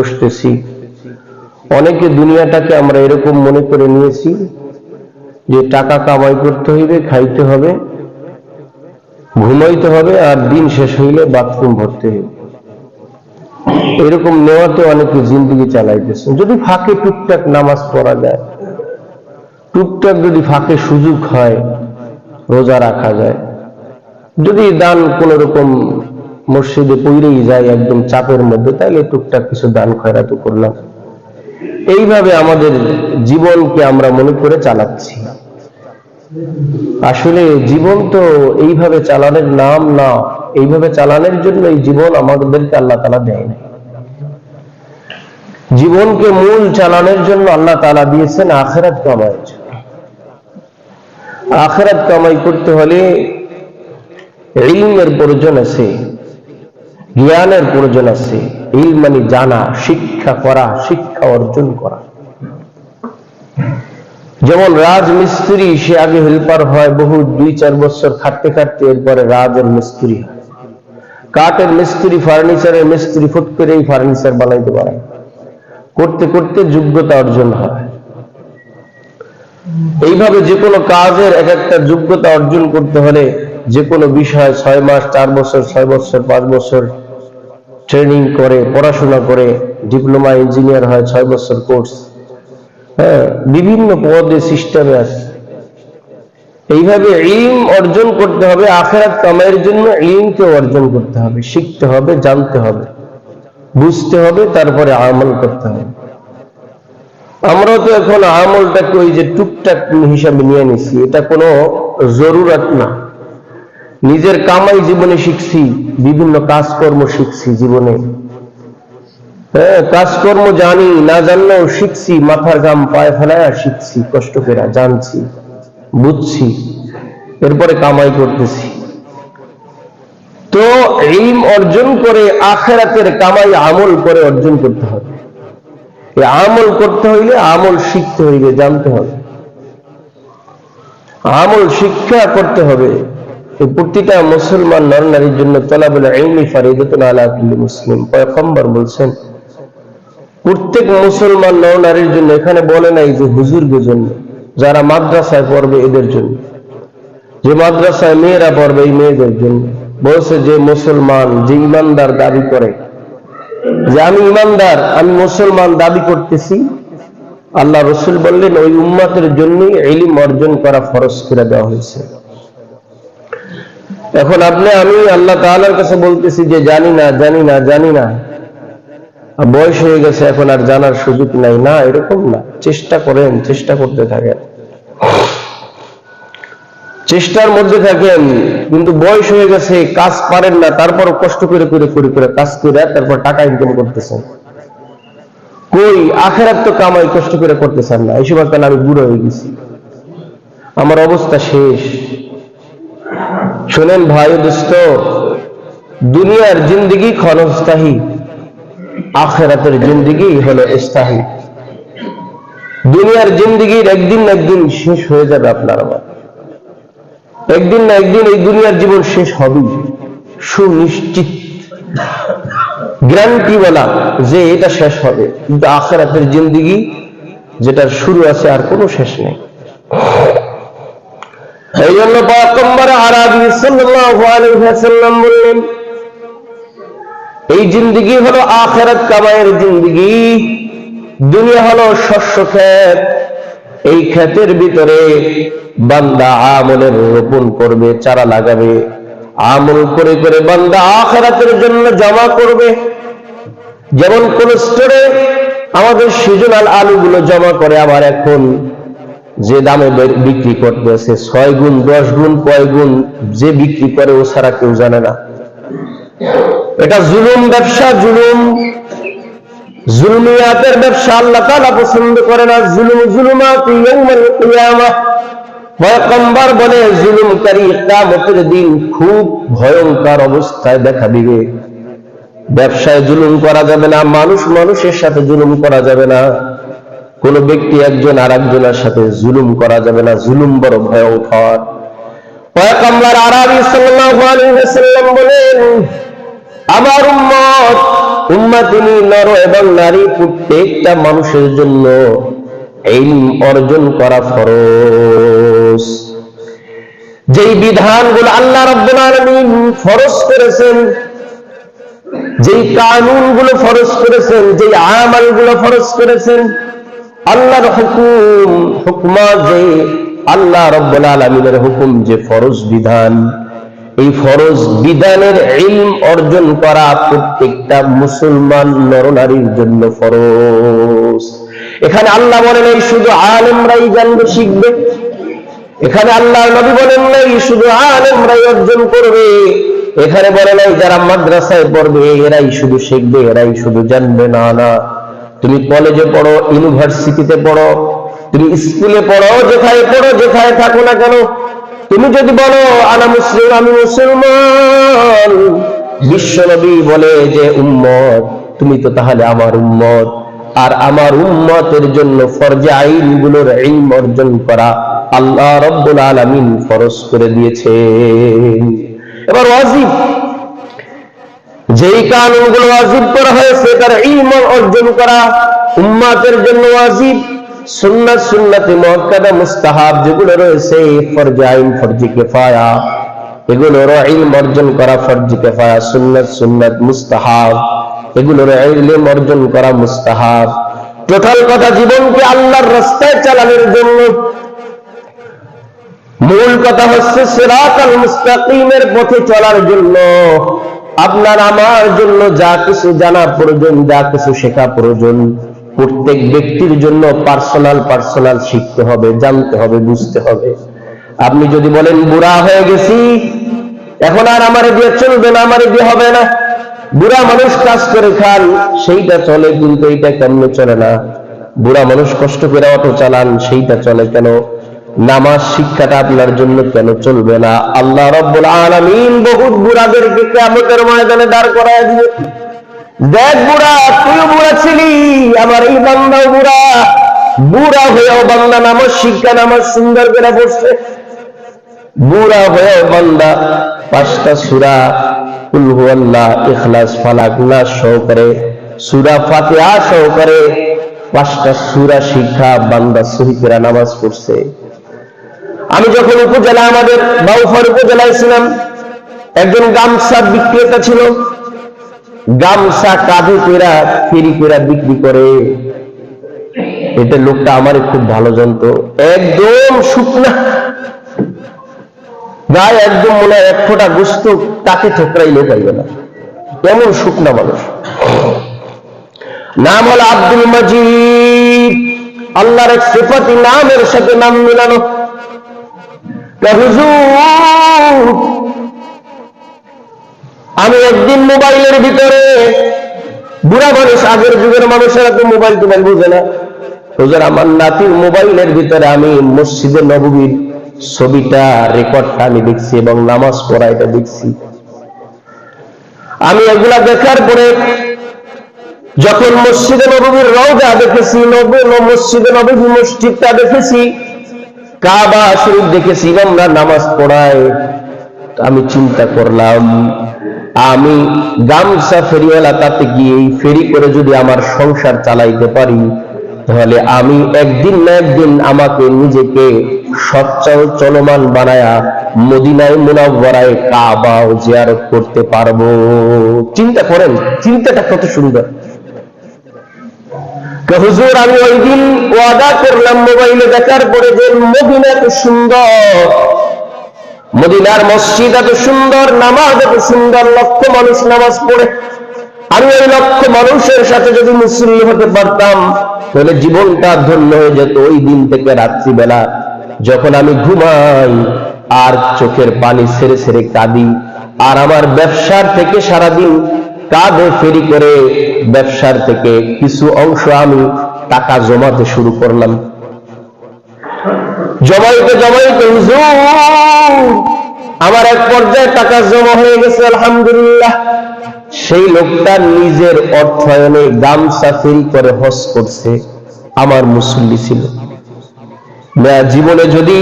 বসতেছি। অনেকে দুনিয়াটাকে আমরা এরকম মনে করে নিয়েছি যে টাকা কামাই করতে হইবে, খাইতে হবে, ঘুমাইতে হবে আর দিন শেষ হইলে বাথরুম ভরতে হইবে। এরকম নেওয়াতে অনেকে জিন্দগি চালাইতেছে। যদি ফাঁকে টুকটাক নামাজ পড়া যায়, টুকটাক যদি ফাঁকে সুযোগ হয়, রোজা রাখা যায়, যদি দান কোন রকম মসজিদে পইরেই যায় একদম চাপের মধ্যে তাহলে টুকটাক কিছু দান খয়রাত করলাম। এইভাবে আমাদের জীবনকে আমরা মনে করে চালাচ্ছি। আসলে জীবন তো এইভাবে চালানোর নাম না, এইভাবে চালানোর জন্য এই জীবন আমাদেরকে আল্লাহ তালা দেয় না জীবনকে মূল চালানোর জন্য আল্লাহ তালা দিয়েছেন আখেরাত জন্য আখেরাত কামাই করতে হলে ইলমের প্রয়োজন আছে। জ্ঞানের প্রয়োজন আছে। ইল মানে জানা, শিক্ষা করা, শিক্ষা অর্জন করা। যেমন রাজমিস্ত্রি, সে আগে হেল্পার হয়, বহু দুই, চার বছর খাটতে খাটতে এরপরে রাজের মিস্ত্রি হয়। কাঠের মিস্ত্রি, ফার্নিচারের মিস্ত্রি, ফুট করেই ফার্নিচার বানাইতে পারে। করতে করতে যোগ্যতা অর্জন হয়। এইভাবে যে কোনো কাজের এক একটা যোগ্যতা অর্জন করতে হলে যে কোনো বিষয় ছয় মাস, চার বছর, ছয় বছর, পাঁচ বছর ট্রেনিং করে, পড়াশোনা করে, ডিপ্লোমা ইঞ্জিনিয়ার হয়, ছয় বছর কোর্স। হ্যাঁ বিভিন্ন পদে সিস্টেমে আছে। এইভাবে ইলম অর্জন করতে হবে, আখেরাত কামাইয়ের জন্য ইলমকে অর্জন করতে হবে, শিখতে হবে, জানতে হবে, বুঝতে হবে, তারপরে আমল করতে হবে। আমরা তো এখন আমলটাকে ওই যে টুকটাক হিসাবে নিয়ে নিছি, এটা কোনো জরুরত না। নিজের কামাই জীবনে শিখছি, বিভিন্ন কাজকর্ম শিখছি জীবনে। হ্যাঁ কাজকর্ম জানি, না জানলেও শিখছি, মাথার গাম পায়ে ফেলায় শিখছি, কষ্ট করে জানছি, বুঝছি, এরপরে কামাই করতেছি। তো ইলম অর্জন করে আখেরাতের কামাই আমল করে অর্জন করতে হবে। আমল করতে হইলে আমল শিখতে হইবে, জানতে হবে। আমল শিক্ষা করতে হবে। প্রতিটা মুসলমান নর নারীর জন্য চলা বলে আইনি ফারিদতুন আলা কুল্লি মুসলিম। পয়গম্বর বলছেন, প্রত্যেক মুসলমান নর নারীর জন্য এখানে বলে নাই যে হুজুরদের জন্য, যারা মাদ্রাসায় পড়বে এদের জন্য। যে মাদ্রাসায় মেয়েরা পড়বে এই মেয়েদের জন্য। বলছে যে মুসলমান যে ইমানদার দাবি করে, যে আমি ইমানদার, আমি মুসলমান দাবি করতেছি, আল্লাহ রসুল বললেন, ওই উম্মাতের জন্যই এলিম অর্জন করা ফরজ করে দেওয়া হয়েছে। এখন আপনি, আমি আল্লাহ তাআলার কাছে বলতেছি যে জানি না জানি না জানি না। বয়স হয়ে গেছে, এখন আর জানার সুযোগ নাই। না, এরকম না। চেষ্টা করেন, চেষ্টা করতে থাকেন। চেষ্টার মধ্যে থাকেন, কিন্তু বয়স হয়ে গেছে, কাজ পারেন না তারপর কষ্ট করে করে করে করে কাজ করে, তারপর টাকা ইনকাম করতেছেন। কই, আখেরাত তো কামাই, কষ্ট করে করতেছেন না। এই সময় আমি বুড়ো হয়ে গেছি। আমার অবস্থা শেষ। শোনেন ভাই দোস্ত, দুনিয়ার জিন্দগি ক্ষণস্থায়ী, আখেরাতের জিন্দগি হলো স্থায়ী। দুনিয়ার জিন্দগির একদিন না একদিন শেষ হয়ে যাবে আপনার আমার একদিন না একদিন এই দুনিয়ার জীবন শেষ হবেই। সুনিশ্চিত। গ্যারান্টি বলা যে এটা শেষ হবে। কিন্তু আখেরাতের জিন্দগি যেটার শুরু আছে আর কোনো শেষ নেই। এই জন্য পয়গম্বর বললেন, এই জিন্দগি হলো আখেরাত কামায়ের জিন্দগি। দুনিয়া হলো শস্য ক্ষেত। এই ক্ষেতের ভিতরে বান্দা আমলের রোপণ করবে, চারা লাগাবে, আমল করে করে বান্দা আখেরাতের জন্য জমা করবে। যেমন কোন স্টোরে আমাদের সিজনাল আলুগুলো জমা করে, আবার এখন যে দামে বিক্রি করতেছে, ছয় গুণ, দশ গুণ, কয় গুণ, যে বিক্রি করে ও ছাড়া কেউ জানে না। এটা জুলুম ব্যবসা, জুলুম। জুলমিয়াতের ব্যবসা আল্লাহ তাআলা পছন্দ করে না। জুলুম, জুলুমাত কিয়ামা। বলে, জুলুমকারী কিয়ামতের দিন খুব ভয়ঙ্কর অবস্থায় দেখা দিবে। ব্যবসায় জুলুম করা যাবে না, মানুষ মানুষের সাথে জুলুম করা যাবে না। কোন ব্যক্তি একজন আর একজনের সাথে জুলুম করা যাবে না, জুলুম বড় ভয়ঙ্কর। পয়গম্বর আরবি সাল্লাল্লাহু আলাইহি ওয়াসাল্লাম বলেন, আমার উম্মত উম্মা তিনি নর এবং নারী প্রত্যেকটা মানুষের জন্য অর্জন করা ফরজ। যেই বিধানগুলো আল্লাহ রাব্বুল আলামিন ফরজ করেছেন, যেই কানুনগুলো ফরজ করেছেন, যেই আমালগুলো ফরজ করেছেন আল্লাহর হুকুম, হুকমা যে, আল্লাহ রব্বুল আলমিনের হুকুম যে ফরজ বিধান। এই ফরজ বিধানের ইলম অর্জন করা প্রত্যেকটা মুসলমান নরনারীর জন্য ফরজ। এখানে আল্লাহ বলেন, এই শুধু আলেমরাই জানবে, শিখবে। এখানে আল্লাহ নবী বলেন নাই শুধু আলেমরাই অর্জন করবে। এখানে বলে নাই, যারা মাদ্রাসায় পড়বে, এরাই শুধু শিখবে, এরাই শুধু জানবে। না না। তুমি কলেজে পড়ো ইউনিভার্সিটিতে পড়ো, তুমি স্কুলে পড়ো, যেখানে পড়ো, যেখানে থাকো না কেন? তুমি যদি বলো, আনা মুসলিম, আমি মুসলমান। বিশ্বনবী বলে যে, উম্মত, তুমি তো তাহলে আমার উম্মত। আর আমার উম্মতের জন্য ফরজে আইনগুলোর ইলম অর্জন করা আল্লাহ রব্বুল আলামিন ফরজ করে দিয়েছে এবার ওয়াজিব। যেই কানুনগুলো ওয়াজিব করা হয়েছে, তার ইলম অর্জন করা উম্মাতের জন্য ওয়াজিব। সুন্নাত সুন্নাতে মুআক্কাদা মুস্তাহাব যেগুলো রয়েছে, ফরজ আইন, ফরজি কিফায়া এগুলোর ইলম অর্জন করা ফরজি কিফায়া, সুন্নাত সুন্নাত মুস্তাহাব এগুলোর ইলম অর্জন করা মুস্তাহাব। টোটাল কথা জীবনকে আল্লাহর রাস্তায় চালানোর জন্য? মূল কথা হচ্ছে সিরাতাল মুস্তাকিমের পথে চলার জন্য। আপনার আমার জন্য যা কিছু জানা প্রয়োজন, যা কিছু শেখা প্রয়োজন, প্রত্যেক ব্যক্তির জন্য পার্সোনাল পার্সোনাল শিখতে হবে, জানতে হবে, বুঝতে হবে। আপনি যদি বলেন, বুড়া হয়ে গেছি, এখন আর আমার দিয়ে চলবে না, আমার দিয়ে হবে না। বুড়া মানুষ কাজ করে খান, সেইটা চলে কিন্তু এইটা কেমনে চলে না? বুড়া মানুষ কষ্ট করে অটো চালান, সেইটা চলে কেন? নামাজ শিক্ষাটা আপনার জন্য কেন চলবে না? আল্লাহ রব্বুল আলামিন বহুত বুড়াদেরকে কিয়ামতের ময়দানে দাঁড় করায় দিয়ে দেখ বুড়া তুই বুড়া ছিলি, আমার এই বান্দাও বুড়া। বুড়া হয়েও বান্দা নামাজ শিক্ষা, নামাজ সুন্দর করে পড়ছে। বুড়া হয়েও বান্দা পাঁচটা সুরা কুলহু ইখলাস সহকারে, সুরা ফাতিহা সহকারে পাঁচটা সুরা শিক্ষা বান্দা সহিকেরা নামাজ পড়ছে। আমি যখন উপজেলা আমাদের বাউফার উপজেলায় ছিলাম, একজন গামছা বিক্রেতা ছিল। গামছা কাঁধে পেরা ফেরি পেরা বিক্রি করে। এটা লোকটা আমার খুব ভালো জানত। একদম শুকনা। গায়ে একদম মনে হয় এক ফোঁটা গুস্ত, তাকে ঠোকরাইলেও পাইবে না। এমন শুকনা মানুষ। নাম হলো আব্দুল মজিদ। আল্লাহর এক সেফাতি নামের সাথে নাম মিলানো। আমি একদিন মোবাইলের ভিতরে বুড়া মানুষ, আগের যুগের মানুষেরা তো মোবাইল টোবাইল বুঝে না। হুজুর, আমার নাতির মোবাইলের ভিতরে আমি মসজিদে নববীর ছবিটা, রেকর্ডটা আমি দেখছি এবং নামাজ পড়া এটা দেখছি। আমি এগুলা দেখার পরে যখন মসজিদে নবীর রওজা দেখেছি, নবী মসজিদে নববী মসজিদটা দেখেছি কাবা শরীফ দেখেছি, আমরা নামাজ পড়ায়। আমি চিন্তা করলাম, আমি গামছা ফেরিওয়ালা তাতে গিয়ে ফেরি করে যদি আমার সংসার চালাইতে পারি, তাহলে আমি একদিন না একদিন আমাকে নিজেকে সচ্ছল চলমান বানায়া মদিনায় মুনাব্বরায় কাবা জিয়ারত করতে পারব। চিন্তা করেন, চিন্তাটা কত সুন্দর। হুজুর, আমি ওই দিন ওয়াদা করলাম মোবাইলে দেখার পরে যে মদিনা এত সুন্দর। মদিনার মসজিদ এত সুন্দর, নামাজ এত সুন্দর, লক্ষ মানুষ নামাজ পড়ে। আমি ওই লক্ষ মানুষের সাথে যদি মুসলিম হতে পারতাম, তাহলে জীবনটা ধন্য হয়ে যেত ওই দিন থেকে রাত্রিবেলা। যখন আমি ঘুমাই, আর চোখের পানি ছেড়ে ছেড়ে কাঁদি, আর আমার ব্যবসার থেকে সারাদিন কাঁধে ফেরি করে ব্যবসার থেকে কিছু অংশ আমি টাকা জমাতে শুরু করলাম। জমাইতে জমাইতে আমার এক পর্যায়ে টাকা জমা হয়ে গেছে, আলহামদুলিল্লাহ। সেই লোকটা নিজের অর্থায়নে গামছা ফেরি করে হস করছে, আমার মুসল্লি ছিল। জীবনে যদি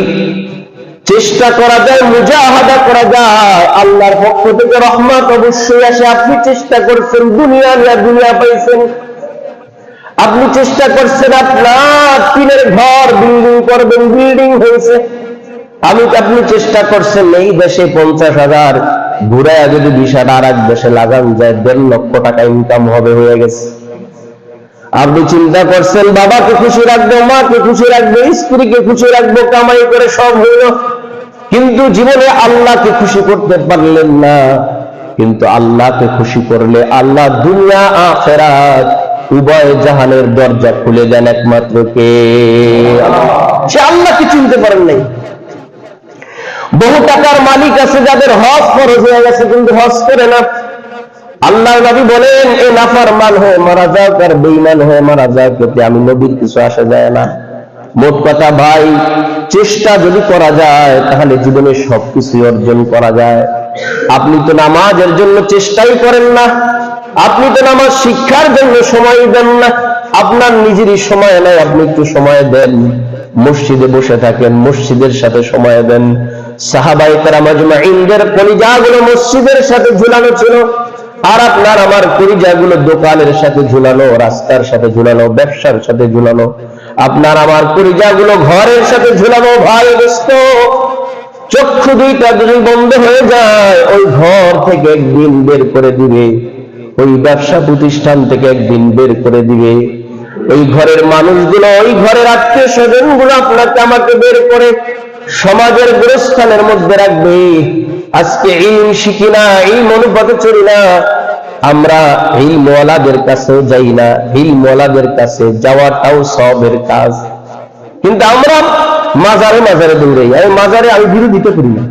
চেষ্টা করা যায়, মুজাহাদা করা যায়। আল্লাহর পক্ষ থেকে রহমত অবশ্যই আসে। আপনি চেষ্টা করছেন, দুনিয়া নিয়ে দুনিয়া পাইছেন। আপনি চেষ্টা করছেন, আপনার টিনের ঘর বিল্ডিং করবেন বিল্ডিং হয়েছে। আমি আপনি চেষ্টা করছেন, এই দেশে পঞ্চাশ হাজার ঘুরায় যদি বিশ হাজার আর এক দেশে লাগান যায়, দেড় লক্ষ টাকা ইনকাম হবে, হয়ে গেছে। আপনি চিন্তা করছেন, বাবাকে খুশি রাখব, মাকে খুশি রাখব, স্ত্রীকে খুশি রাখব, কামাই করে সব হইল। কিন্তু জীবনে আল্লাহকে খুশি করতে পারলেন না। কিন্তু আল্লাহকে খুশি করলে আল্লাহ দুনিয়া, আখেরাত, উভয় জাহানের দরজা খুলে দেন একমাত্র কে? সে আল্লাহকে চিনতে পারেন নাই। বহু টাকার মালিক আছে যাদের হজ খরচ হয়ে গেছে, কিন্তু হজ করে না। আল্লাহ নবী বলেন, এ নাফার মান হয়ে মারা যাক আর বেইমান হয়ে মারা যাক, এতে আমি নবীর কিছু আসা যায় না। মোট কথা, ভাই, চেষ্টা যদি করা যায়, তাহলে জীবনে সবকিছু অর্জন করা যায়। আপনি তো নামাজের জন্য চেষ্টাই করেন না। আপনি তো নামাজ শিক্ষার জন্য সময় দেন না। আপনার নিজেরই সময় নাই, আপনি একটু সময় দেন। মসজিদে বসে থাকেন, মসজিদের সাথে সময় দেন। সাহাবাই কারামাজমাইনদের কলিজাগুলো মসজিদের সাথে ঝুলানো ছিল। আর আপনার আমার কলিজাগুলো দোকানের সাথে ঝুলানো, রাস্তার সাথে ঝুলানো, ব্যবসার সাথে ঝুলানো। আপনার আমার কলিজাগুলো ঘরের সাথে ঝুলানো ভাই ব্যস্ত। চক্ষু দুইটা যদি বন্ধ হয়ে যায়, ওই ঘর থেকে একদিন বের করে দিবে। ওই ব্যবসা প্রতিষ্ঠান থেকে একদিন বের করে দিবে। ওই ঘরের মানুষগুলো, ওই ঘরের আত্মীয় স্বজনগুলো আপনাকে আমাকে বের করে সমাজের গোরস্থানের মধ্যে রাখবে। আজকে এই শিখি না, এই অনুপাতে চলি না। আমরা এই মলাদের কাছেও যাই না এই মলাদের কাছে যাওয়াটাও সবের কাজ। কিন্তু আমরা মাজারে মাজারে দৌড়াই। আমি মাজারে আমি বিরোধিতা করি না।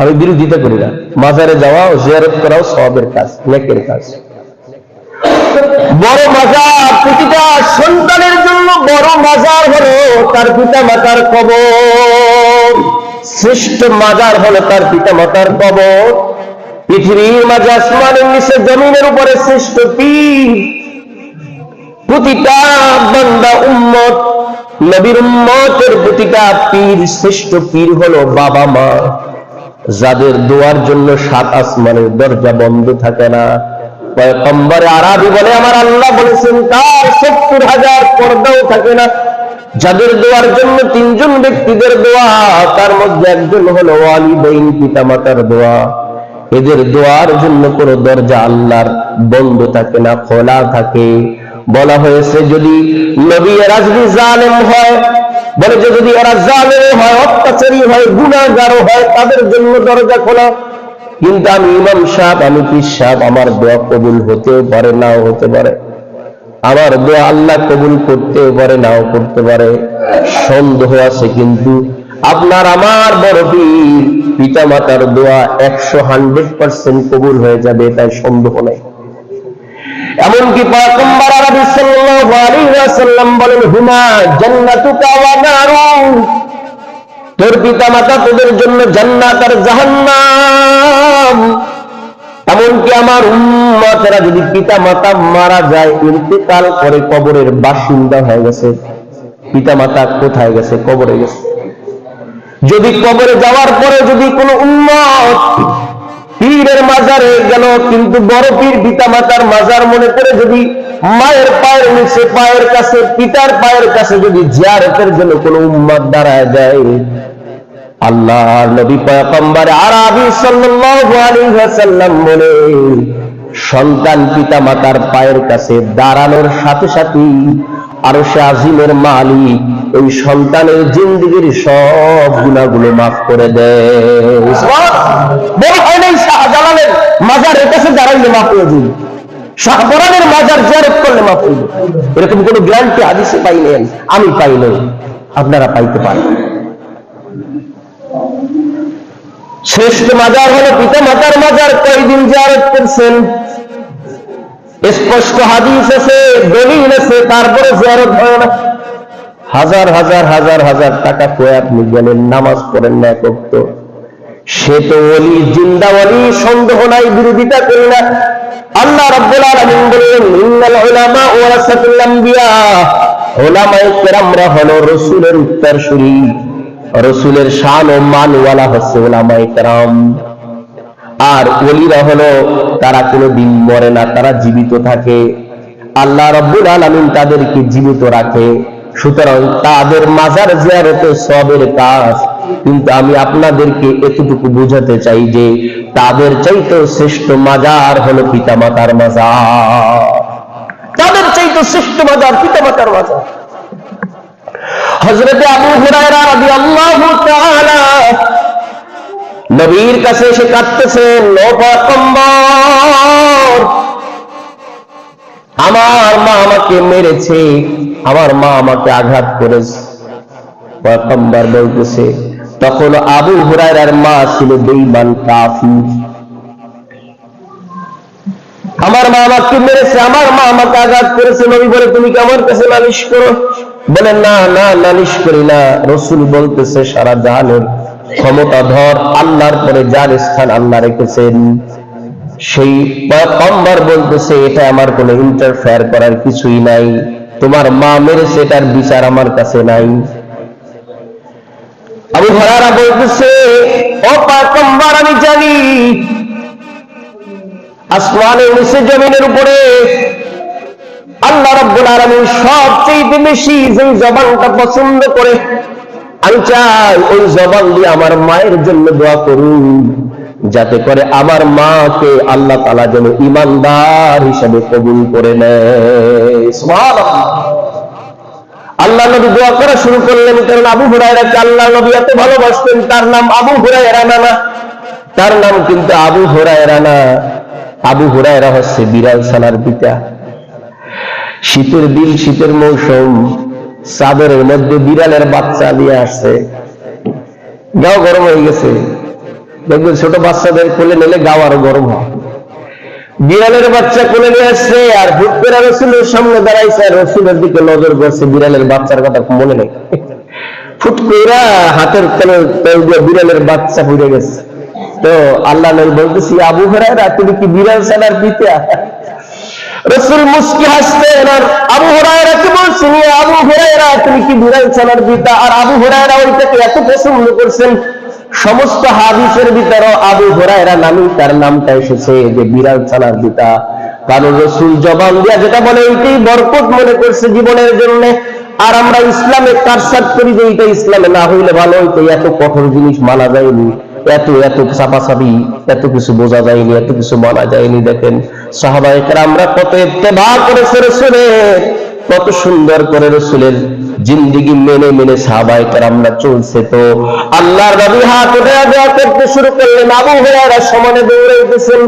আমি বিরোধিতা করি না। মাজারে যাওয়া জিয়ারত করাও সবের কাজ, নেকের কাজ। বড় মাজার, প্রতিটা সন্তানের জন্য বড় মাজার হলো তার পিতা মাতার কবর। শ্রেষ্ঠ মাজার হলো তার পিতা মাতার কবর। পৃথিবীর মাঝে আসমানের নিচে জমিনের উপরে শ্রেষ্ঠ পীর। প্রতিটা বান্দা উম্মত, নবীর উম্মতের প্রতিটা পীর, শ্রেষ্ঠ পীর হলো বাবা মা। যাদের দোয়ার জন্য সাত আসমানের দরজা বন্ধ থাকে না। পয়গম্বরে আরবি বলে, আমার আল্লাহ বলেছেন তার সত্তর হাজার পর্দাও থাকে না। যাদের দোয়ার জন্য তিনজন ব্যক্তিদের দোয়া, তার মধ্যে একজন হলো ওয়ালিদাইন পিতা মাতার দোয়া। এদের দোয়ার জন্য কোনো দরজা আল্লাহর বন্ধ থাকে না, খোলা থাকে। বলা হয়েছে, যদি নবী যদি জালেম হয়, বলে যে যদি এরা জালেম হয়, অত্যাচারী হয়, গুণাগার হয়, তাদের জন্য দরজা খোলা। কিন্তু আমি ইমাম সাহেব, আমি পীর সাহেব, আমার দোয়া কবুল হতেও পারে, নাও হতে পারে। আমার দোয়া আল্লাহ কবুল করতেও পারে, নাও করতে পারে। সন্দেহ আছে কিন্তু আপনার আমার বড় পীর পিতা মাতার দোয়া একশো হান্ড্রেড পার্সেন্ট কবুল হয়ে যাবে তাই সন্দেহ নেই। এমনকি বলেন, হুমা জান্নাতুকা ওয়া তোর পিতা মাতা তোদের জন্য জান্নাত আর জাহান্নাম। এমনকি আমার উম্মতেরা যদি পিতা মাতা মারা যায়, ইন্তেকাল করে কবরের বাসিন্দা হয়ে গেছে। পিতা মাতা কোথায় গেছে? কবরে গেছে। যদি কবরে যাওয়ার পরে যদি কোনো উন্মত পীরের মাজারে গেল, কিন্তু বড় পীর পিতা মাতার মাজার মনে করে যদি মায়ের পায়ের নিচে, পায়ের কাছে, পিতার পায়ের কাছে যদি জিয়ারতের জন্য কোনো উম্মত দাঁড়ায় যায় আল্লাহ নবী পয়গম্বর আরবি সাল্লাল্লাহু আলাইহি বলে, সন্তান পিতা মাতার পায়ের কাছে দাঁড়ানোর সাথে সাথেই আরও সে আজিমের মালিক, ওই সন্তানের সব গুণাগুলো মাফ করে মাজারের কাছে দাঁড়াইলে মাফ যাবে শাহপরানের মাজার করলে মাফ এরকম কোন আমি পাই নাই। আপনারা পাইতে পারেন। শ্রেষ্ঠ মাজার হলো পিতা মাতার মাজার। কয়দিন জিয়ারত করছেন? স্পষ্ট হাদিস আছে, দলিল আছে, তারপরে জিয়ারত হয় না। হাজার হাজার হাজার হাজার টাকা কয়ে আপনি গেলেন নামাজ পড়েন না ওয়াক্ত। সে তো ওলি, জিন্দা ওলি, সন্দেহ নাই, বিরোধিতা করি না। আল্লাহ রাব্বুল আলামিন বললেন ইন্নাল উলামা ওয়ারাসাতুল আম্বিয়া। উলামায়ে কেরামরা হলো রাসূলের উত্তরসূরি। রসুলের শান ও মানওয়ালা হচ্ছে ওলামায়ে কেরাম। আর ওলিরা হলো, তারা কোনো দিন মরে না, তারা জীবিত থাকে। আল্লাহ রব্বুল আলামিন তাদেরকে জীবিত রাখে। সুতরাং তাদের মাজার জিয়ারতে সবের কাজ। কিন্তু আমি আপনাদেরকে এতটুকু বোঝাতে চাই যে, তাদের চাইতে শ্রেষ্ঠ মাজার হলো পিতামাতার মাজার। তাদের চাইতে শ্রেষ্ঠ মাজার পিতামাতার মাজার। হযরতে আবু হুরায়রা রাদিয়াল্লাহু তাআলা নবীর কাছে এসে কাঁদতেছেন আমার মা আমাকে মেরেছে, আমার মা আমাকে আঘাত করেছে। পয়গম্বর বলতেছে, তখন আবু হুরায়রার মা ছিল বেঈমান কাফির। আমার মা আমাকে মেরেছে, আমার মা আমাকে আঘাত করেছে। নবী বলে, তুমি কি আমার কাছে নালিশ করো? বলে, না না, নালিশ করি না। রসুল বলতেছে, সারা জাহানের ক্ষমতাধর, আল্লাহর পরে যার স্থান আল্লাহ রেখেছেন, সেই পয়গম্বর বলতেছে, এটা আমার কোনো ইন্টারফেয়ার করার কিছুই নাই। তোমার মা মেরেছে, এটার বিচার আমার কাছে নাই। আবু হরারা বলতেছে, ও পয়গম্বর, আমি জানি আসমানের নিচে জমিনের উপরে আল্লাহ রাব্বুল আলামিন সবচেয়ে বেশি যে জবানটা পছন্দ করে আমি চাই ওই জবান দিয়ে আমার মায়ের জন্য দোয়া করুন। যাতে করে আমার মাকে আল্লাহ তালা যেন ইমানদার হিসাবে কবুল করে নেয়। আল্লাহ নবী দোয়া করা শুরু করলেন, কারণ আবু হুরায়রাকে আল্লাহ নবী এত ভালোবাসতেন, তার নাম আবু হুরায়রা না না। তার নাম কিন্তু আবু হুরায়রা না। আবু হুরায়রা হচ্ছে বিড়াল ছানার পিতা। শীতের দিন, শীতের মৌসুম। চাদরের মধ্যে বিড়ালের বাচ্চা দিয়ে আসছে। গাও গরম হয়ে গেছে। দেখবেন ছোট বাচ্চাদের কোলে নিলে গাও আরও গরম হয়। বিড়ালের বাচ্চা কোলে নিয়ে আসছে আর হুট রসুলের সামনে দাঁড়াইছে আর রসুলের দিকে নজর করছে, বিড়ালের বাচ্চার কথা মনে নেই। ফুট হাতের তেলে, তেল দিয়ে বিড়ালের বাচ্চা পুড়ে গেছে। তো আল্লাহ বলতেছি, আবু হরাইরা তুমি কি বিড়াল ছানার পিতা? রসুল মুস্কি হাসতেন আর আবু হরাইরা কি বলছেন? আবু হরাইরা তুমি কি বিড়াল ছানার পিতা আর আবু হরাইরা ওইটাকে এত পছন্দ করছেন। সমস্ত হাদিসের ভিতরে আবু হরাইরা নামই তার নামটা এসেছে যে বিড়াল ছানার পিতা কারণ রসুল জবান দিয়া যেটা বলে এইটাই বরকত মনে করছে জীবনের জন্য। আর আমরা ইসলামে কারসাদ করি যে এইটা ইসলামে না হইলে ভালো হইতো, এত কঠোর জিনিস মানা যায়নি। এত এত চাপাচাপি এত কিছু বোঝা যায়নি, এত কিছু মানা যায়নি, দেখেন। সাহাবাহিকের আমরা কত ইত্তেবা করেছে রসুলের, কত সুন্দর করে রসুলের জিন্দিগি মেনে মেনে সাহাবাহিকের আমরা চলছে তো। আল্লাহর নবী হাত উঠে দেওয়া করতে শুরু করলেন। আবু হরারা সমানে দৌড়ে উঠেছেন।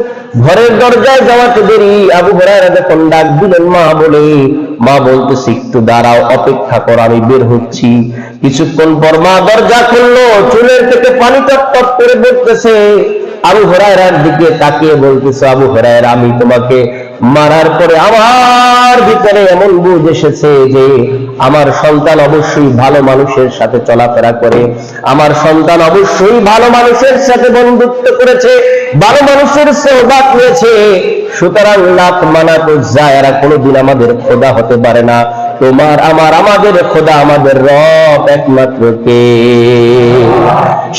ঘরের দরজায় যাওয়াতে দেরি। আবু হরারা যখন ডাক দিলেন, মা, বলে, মা বলতেছে, একটু দাঁড়াও, অপেক্ষা কর, আমি বের হচ্ছি। কিছুক্ষণ পর মা দরজা খুললো, চুলের থেকে পানি টপ টপ করে পড়তেছে আবু হরায়রার দিকে তাকিয়ে বলতেছে, আবু হরায়রা, আমি তোমাকে মারার পরে আমার ভিতরে এমন বুঝ এসেছে যে আমার সন্তান অবশ্যই ভালো মানুষের সাথে চলাফেরা করে, আমার সন্তান অবশ্যই ভালো মানুষের সাথে বন্ধুত্ব করেছে, ভালো মানুষের সৌদাত হয়েছে সুতরাং লাভ মানা তো যায় এরা কোনোদিন আমাদের খোদা হতে পারে না। তোমার, আমার, আমাদের খোদা, আমাদের রব একমাত্র কে?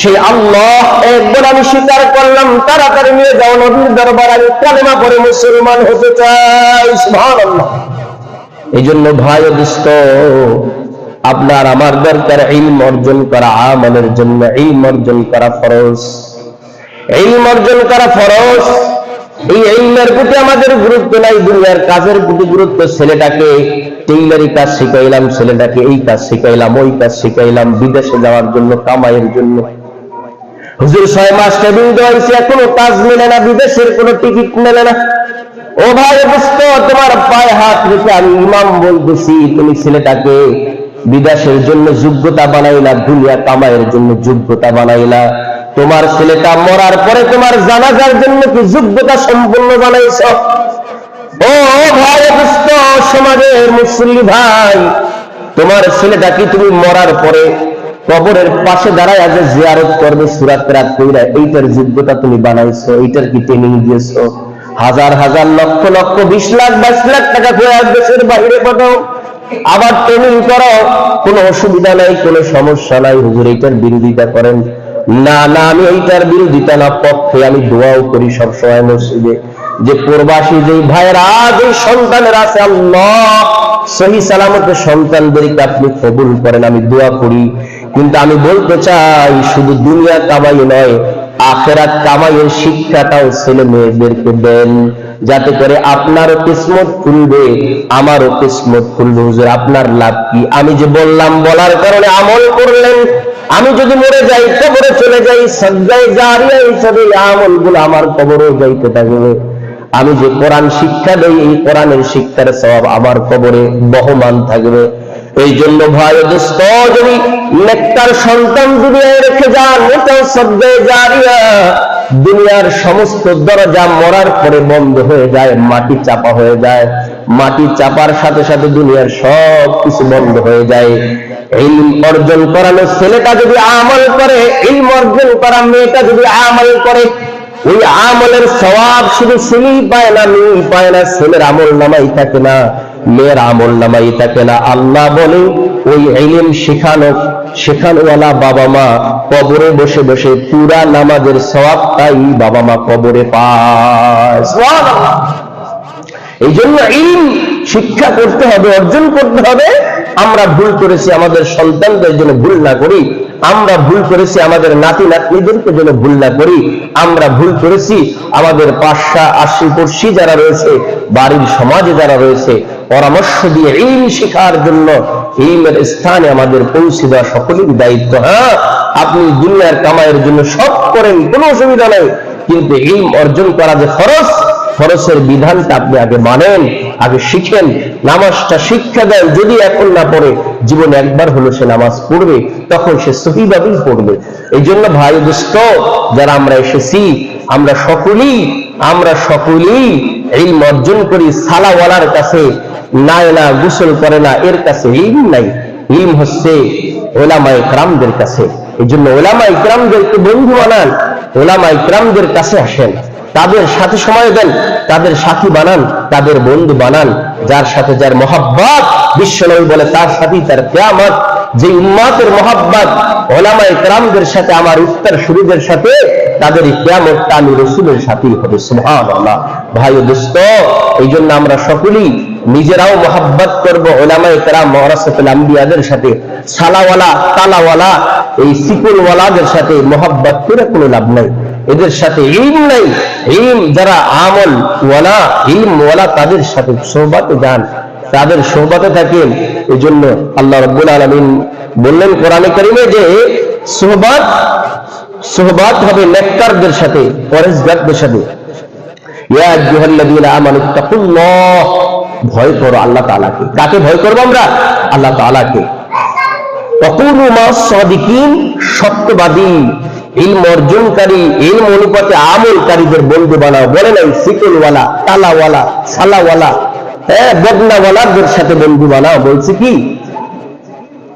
সেই আল্লাহ একবার আমি স্বীকার করলাম, তাড়াতাড়ি নিয়ে যাও নবীর দরবার, আমি কালেমা পরে মুসলমান হতে চাই, সুবহানাল্লাহ। এই জন্য ভাই ও আপনার আমার দরকার ইলম অর্জন করা, আমলের জন্য ইলম অর্জন করা ফরজ। ইলম অর্জন করা ফরজ। এই প্রতি আমাদের গুরুত্ব নাই, দুনিয়ার কাজের প্রতি গুরুত্ব। ছেলেটাকে টেইলারি কাজ শিখাইলাম, ছেলেটাকে এই কাজ শিখাইলাম, ওই কাজ শিখাইলাম, বিদেশে যাওয়ার জন্য, কামাইয়ের জন্য। হুজুর ছয় মাস দেওয়াইছে এখনও কাজ মেলে না, বিদেশের কোনো টিকিট মেলে না। ও ভাই, বুঝত, তোমার পায়ে হাত রেখে আমি ইমাম বলতেছি, তুমি ছেলেটাকে বিদেশের জন্য যোগ্যতা বানাইলা, দুনিয়া কামাইয়ের জন্য যোগ্যতা বানাইলা। তোমার ছেলেটা মরার পরে তোমার জানাজার জন্য কি যোগ্যতা সম্পূর্ণ বানাইছ? ও ভাই, বুঝত, সমাজের মুসল্লি ভাই, তোমার ছেলেটা কি তুমি মরার পরে কবরের পাশে দাঁড়ায় আজ জিয়ারত করবে সুরাত রাত এইটার যোগ্যতা তুমি বানাইছো, এইটার কি ট্রেনিং দিয়েছ? হাজার হাজার লক্ষ লক্ষ, বিশ লাখ, বাইশ লাখ টাকা করে দেশের বাইরে পাঠাও। আবার ট্রেনিং করো। কোনো অসুবিধা নাই, কোনো সমস্যা নাই। হুজুর, এইটার বিরোধিতা করেন। না না, আমি এইটার বিরোধিতা না, পক্ষে আমি দোয়াও করি সবসময় মসজিদে। যে প্রবাসী যে ভাইয়েরা যে সন্তানের আছে, আল্লাহ, সহি সালামতের সন্তানদেরকে আপনি কবুল করেন, আমি দোয়া করি। কিন্তু আমি বলতে চাই, শুধু দুনিয়া কামাই নয় আখেরাত কামাইয়ের শিক্ষাটাও ছেলে মেয়েদেরকে দেন। যাতে করে আপনারও কিসমত খুলবে, আমারও কিসমত খুলবে। হুজুর, আপনার লাভ কি? আমি যে বললাম, বলার কারণে আমল করলেন। আমি যদি মরে যাই, কবরে চলে যাই, সজ্জায় জারিয়া হিসাবে এই আমলগুলো আমার কবরেও যাইতে থাকবে। আমি যে কোরআন শিক্ষা দেই, এই কোরআনের শিক্ষার সব আমার কবরে বহমান থাকবে। এই জন্য ও দোস্ত, যদি নেকটার সন্তান দুনিয়ায় রেখে যান দুনিয়ার সমস্ত দরজা মরার পরে বন্ধ হয়ে যায়, মাটি চাপা হয়ে যায়। মাটি চাপার সাথে সাথে দুনিয়ার সব কিছু বন্ধ হয়ে যায়। ইলম অর্জন করানো ছেলেটা যদি আমল করে, ইলম অর্জন করা মেয়েটা যদি আমল করে, ওই আমলের সওয়াব শুধু ছেলেই পায় না মেয়েই পায় না, ছেলের আমল নামাই থাকে না। মেয়ের আমল নামাই থাকে না। আল্লাহ বলে, ওই এলিম শেখানো, শেখানওয়ালা বাবা মা কবরে বসে বসে পুরা নামাজের সওয়াবটাই বাবা মা কবরে পায়। এই জন্য ইলম শিক্ষা করতে হবে, অর্জন করতে হবে। আমরা ভুল করেছি আমাদের সন্তানদের জন্য ভুল না করি, আমরা ভুল করেছি আমাদের নাতি নাতনিদেরকে যেন ভুল না করি, আমরা ভুল করেছি আমাদের পাশা আশি পড়শি যারা রয়েছে, বাড়ির সমাজে যারা রয়েছে, পরামর্শ দিয়ে ইলম শেখার জন্য ইলমের স্থানে আমাদের পৌঁছে দেওয়া সকলেরই দায়িত্ব। হ্যাঁ আপনি দুনিয়ার কামাইয়ের জন্য সব করেন, কোনো অসুবিধা নেই, কিন্তু ইলম অর্জন করা যে খরচ খরচের বিধানটা আপনি আগে মানেন, আগে শিখেন। নামাজটা শিক্ষা দেন। যদি এখন না পড়ে, জীবনে একবার হলো সে নামাজ পড়বে, তখন সে সহিভাবেই পড়বে। এই জন্য ভাই দোস্ত, যারা আমরা এসেছি, আমরা সকলেই আমরা সকলেই ইলম অর্জন করি। সালাওয়ালার কাছে নাই না, গোসল করে না, এর কাছে ইলম নাই। ইলম হচ্ছে ওলামা ইকরামদের কাছে। এই জন্য ওলামা ইকরামদেরকে বন্ধু বানান। ওলামা ইকরামদের কাছে আসেন। তাদের সাথে সময় দেন, তাদের সাথী বানান, তাদের বন্ধু বানান, যার সাথে যার মহাব্বাত, বিশ্বনবী বলে তার সাথেই তার কেয়ামত। যে উম্মাতের মহাব্বাত ওলামা ইকরামদের সাথে, আমার উত্তর শুরুদের সাথে, তাদের কেয়ামতটা আমি রসুলের সাথেই হবে, সুবহানাল্লাহ। ভাই দোস্ত এই জন্য আমরা সকলেই নিজেরাও মহাব্বত করব ওলামা ইকরাম মহারাসতুল আম্বিয়াদের সাথে, সালাওয়ালা, তালাওয়ালা, এই সিকুলওয়ালাদের সাথে মহাব্বত করে কোনো লাভ নাই। এদের সাথে ইলম নাই। ইলম যারা আমল ওয়ালা, ইলম ওয়ালা তাদের সাথে সোহবাতে যান তাদের সোহবাতে থাকেন এই জন্য আল্লাহ রব্বুল আলমিন বললেন কোরআনে কারিমে যে সোহবাত সোহবাত হবে নেককারদের সাথে পরেশগারদের সাথে। ভয় করো আল্লাহ তাআলাকে। কাকে ভয় করব আমরা? আল্লাহ তাআলাকে। অকুরু মাস সাদিকিন, সত্যবাদী। ইলম অর্জনকারী, ইলম অনুপাতে আমলকারীদের বন্ধু বানাও বলে নাই সিকুলওয়ালা, তালাওয়ালা, সালাওয়ালা হ্যাঁ বদনাওয়ালাদের সাথে বন্ধু বানাও বলছি কি?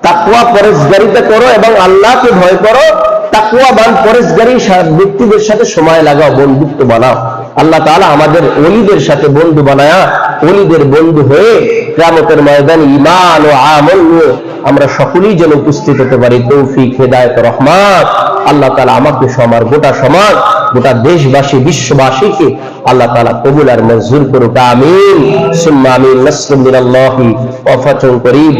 তাকুয়া করো এবং আল্লাহকে ভয় করো পরেশগারী সা- ব্যক্তিদের সাথে সময় লাগাও, বন্ধুত্ব বানাও। আল্লাহ তাআলা আমাদের অলিদের সাথে বন্ধু বানায়া, অলিদের বন্ধু হয়ে গ্রামতের ময়দান ইমান ও আমল আমরা সকলেই যেন উপস্থিত হতে পারি। তৌফিক, হেদায়ত, রহমাত। আল্লাহ তালা আমাকে সমার গোটা সমাজ, গোটা দেশবাসী, বিশ্ববাসীকে আল্লাহ তালা কবুল আর মঞ্জুর করুক, আমিন। সুম্মা আমিন নাসরুম মিনাল্লাহি ওয়া করিম